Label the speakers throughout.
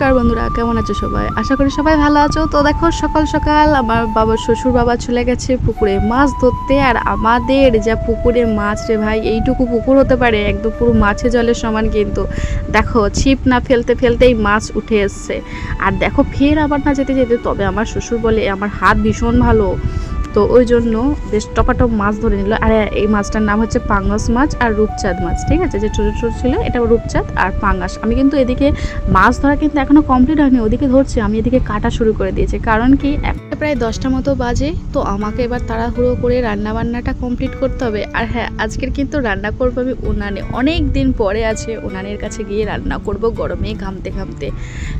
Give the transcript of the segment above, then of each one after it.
Speaker 1: নমস্কার বন্ধুরা, কেমন আছো সবাই? আশা করি সবাই ভালো আছো। তো দেখো, সকাল সকাল আমার বাবার শ্বশুর বাবা চলে গেছে পুকুরে মাছ ধরতে। আর আমাদের যা পুকুরে মাছ রে ভাই, এইটুকু পুকুর হতে পারে, একদম পুরো মাছে জলের সমান কিন্তু। দেখো, ছিপ না ফেলতে ফেলতেই মাছ উঠে এসছে। আর দেখো, ফের আবার না যেতে যেতে, তবে আমার শ্বশুর বলে, আমার হাত ভীষণ ভালো। তো ওই জন্য বেশ টপাটপ মাছ ধরে নিল। আর এই মাছটার নাম হচ্ছে পাঙ্গাস মাছ আর রূপচাঁদ মাছ, ঠিক আছে? যে ছোটো ছোটো ছিল, এটা রূপচাঁদ আর পাঙ্গাস। আমি কিন্তু এদিকে মাছ ধরা কিন্তু এখনও কমপ্লিট হয়নি, ওদিকে ধরছি। আমি এদিকে কাটা শুরু করে দিয়েছি। কারণ কি, একটা প্রায় দশটা মতো বাজে, তো আমাকে এবার তাড়াহুড়ো করে রান্না বান্নাটা কমপ্লিট করতে হবে। আর হ্যাঁ আজকের কিন্তু রান্না করব আমি উনানে। অনেক দিন পরে আছে, উনানের কাছে গিয়ে রান্না করব গরমে ঘামতে ঘামতে।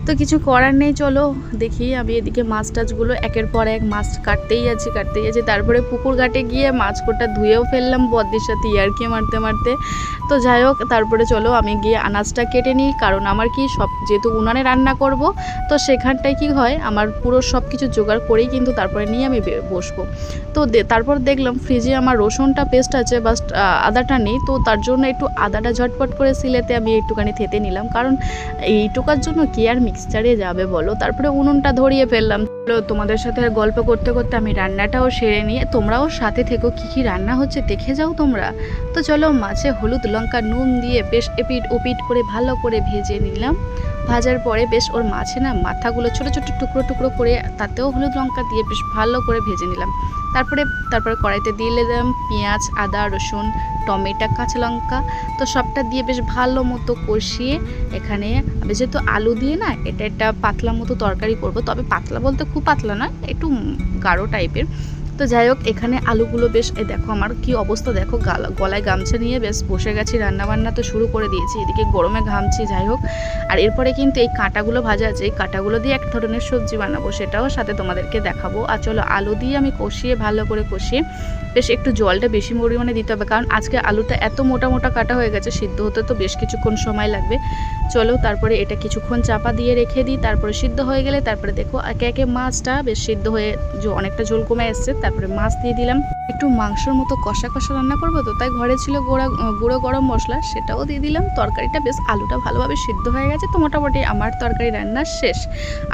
Speaker 1: তো কিছু করার নেই, চলো দেখি। আমি এদিকে মাছ টাছগুলো একের পর এক মাছ কাটতেই আছি কাটতেই আছি তারপরে পুকুর ঘাটে গিয়ে মাছ কোটা ধুয়েও ফেললাম বদ্দির সাথে ইয়ারকি মারতে মারতে। তো যাই হোক, তারপরে চলো আমি গিয়ে আনাজটা কেটে নিই, কারণ আমার কি সব যেহেতু উনানে রান্না করব, তো সেখানটায় কি হয়, আমার পুরো সব কিছু জোগাড় করেই কিন্তু তারপরে নিয়ে আমি বসবো। তো তারপর দেখলাম ফ্রিজে আমার রসুনটা পেস্ট আছে বাস আদাটা নেই, তো তার জন্য একটু আদাটা ঝটপট করে সিলেতে আমি একটুখানি থেতে নিলাম, কারণ এইটুকার জন্য কি আর মিক্সচারে যাবে বলো? তারপরে উনুনটা ধরিয়ে ফেললাম। চলো, তোমাদের সাথে আর গল্প করতে করতে আমি রান্নাটাও সেরে নিয়ে তোমরাও সাথে থেকো কি কি রান্না হচ্ছে দেখে যাও তোমরা। তো চলো মাছে হলুদ লঙ্কা নুন দিয়ে বেশ এপিট ওপিট করে ভালো করে ভেজে নিলাম। ভাজার পরে বেশ ওর মাছে না মাথাগুলো ছোট ছোট টুকরো টুকরো করে তাতেও হলুদ লঙ্কা দিয়ে বেশ ভালো করে ভেজে নিলাম। তারপরে তারপরে কড়াইতে দিয়ে দিলাম পেঁয়াজ আদা রসুন টমেটো কাঁচা লঙ্কা। তো সবটা দিয়ে বেশ ভালো মতো কষিয়ে এখানে আমি যেহেতু আলু দিয়ে না এটা একটা পাতলা মতো তরকারি করব, তবে পাতলা বলতে খুব পাতলা নয়, একটু গাঢ় টাইপের তো যাই হোক, এখানে আলুগুলো বেশ, এ দেখো আমার কি অবস্থা, দেখো গালা- গলায় গামছা নিয়ে বেশ বসে গেছি রান্না বান্না তো শুরু করে দিয়েছি, এদিকে গরমে ঘামছি, যাই হোক। আর এরপরে কিন্তু এই কাঁটাগুলো ভাজা আছে, এই কাঁটাগুলো দিয়ে এক ধরনের সবজি বানাবো, সেটাও সাথে তোমাদেরকে দেখাবো। আর চলো আলু দিয়ে আমি কষিয়ে, ভালো করে কষিয়ে বেশ একটু জলটা বেশি পরিমাণে দিতে হবে, কারণ আজকে আলুটা এত মোটা মোটা কাটা হয়ে গেছে, সিদ্ধ হতে তো বেশ কিছুক্ষণ সময় লাগবে। চলো তারপরে এটা কিছুক্ষণ চাপা দিয়ে রেখে দিই, তারপরে সিদ্ধ হয়ে গেলে তারপরে দেখো একে একে মাছটা বেশ সিদ্ধ হয়ে অনেকটা ঝোল কমে এসছে তারপরে মাছ দিয়ে দিলাম। একটু মাংসর মতো কষা কষা রান্না করব তো, তাই ঘরে ছিল গোড়া, গুঁড়ো গরম মশলা, সেটাও দিয়ে দিলাম। তরকারিটা বেশ আলুটা ভালোভাবে সিদ্ধ হয়ে গেছে তো মোটামুটি আমার তরকারি রান্না শেষ।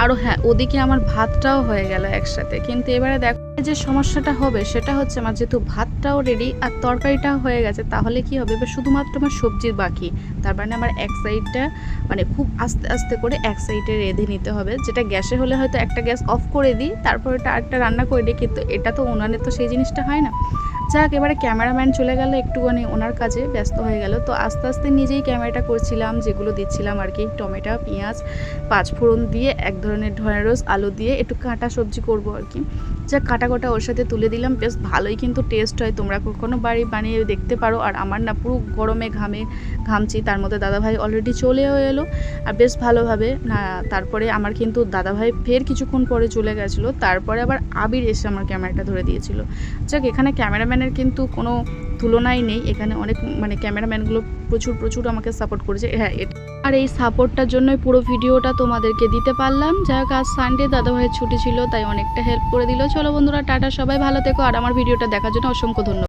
Speaker 1: আরও হ্যাঁ ওদিকে আমার ভাতটাও হয়ে গেল একসাথে। কিন্তু এবারে দেখো যে সমস্যাটা হবে, সেটা হচ্ছে আমার যেহেতু ভাতটাও রেডি আর তরকারিটাও হয়ে গেছে, তাহলে কি হবে? এবার শুধুমাত্র আমার সবজির বাকি। তার মানে আমার এক সাইডটা মানে খুব আস্তে আস্তে করে এক সাইডে রেঁধে নিতে হবে। যেটা গ্যাসে হলে হয়তো একটা গ্যাস অফ করে দিই, তারপর এটা আরেকটা রান্না করে দিই, কিন্তু এটা তো উনানে তো সেই জিনিসটা হয় না। যাক, এবারে ক্যামেরাম্যান চলে গেল একটুখানি, ওনার কাজে ব্যস্ত হয়ে গেল। তো আস্তে আস্তে নিজেই ক্যামেরাটা করছিলাম, যেগুলো দিচ্ছিলাম আর কি, টমেটো, পেঁয়াজ পাঁচফোড়ন দিয়ে, এক ধরনের ঢেঁড়স আলু দিয়ে একটু কাঁটা সবজি করব আর কি। যা কাটা কাটা ওর সাথে তুলে দিলাম, বেশ ভালোই কিন্তু টেস্ট হয়, তোমরা কখনো বাড়ি বানিয়ে দেখতে পারো। আর আমার না পুরো গরমে ঘামে ঘামছি, তার মধ্যে দাদাভাই অলরেডি চলেও এলো, আর বেশ ভালোভাবে না, তারপরে আমার কিন্তু দাদাভাই ফের কিছুক্ষণ পরে চলে গেছিল, তারপরে আবার আবির এসে আমার ক্যামেরাটা ধরে দিয়েছিল। যাক, এখানে ক্যামেরাম্যানের কিন্তু কোনো তুলনাই নেই। এখানে অনেক মানে ক্যামেরাম্যানগুলো প্রচুর প্রচুর আমাকে সাপোর্ট করেছে। হ্যাঁ আর এই সাপোর্টটার জন্যই পুরো ভিডিওটা তোমাদেরকে দিতে পারলাম। যাক আজ সানডে দাদা দাদাভাইয়ের ছুটি ছিল, তাই অনেকটা হেল্প করে দিল। চলো বন্ধুরা, টাটা, সবাই ভালো থেকো। আর আমার ভিডিওটা দেখার জন্য অসংখ্য ধন্যবাদ।